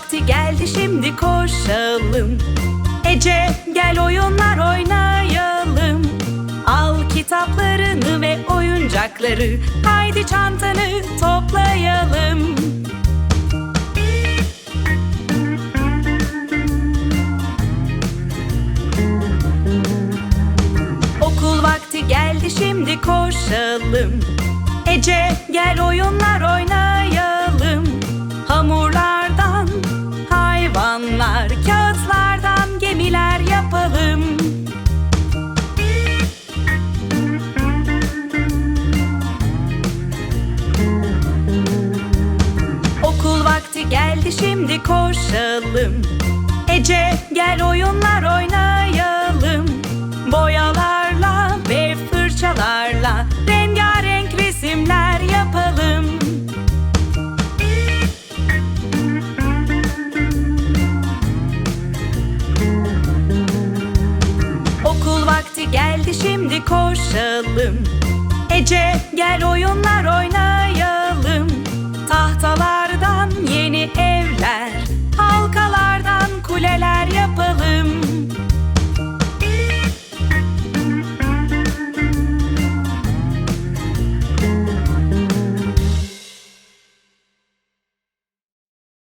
vakti geldi şimdi koşalım. Ece gel oyunlar oynayalım. Al kitaplarını ve oyuncakları Haydi çantanı toplayalım. Okul vakti geldi şimdi koşalım. Ece gel oyunlar oynayalım geldi şimdi koşalım. Ece gel oyunlar oynayalım. Boyalarla ve fırçalarla Rengarenk resimler yapalım. Okul vakti geldi şimdi koşalım. Ece gel oyunlar oynayalım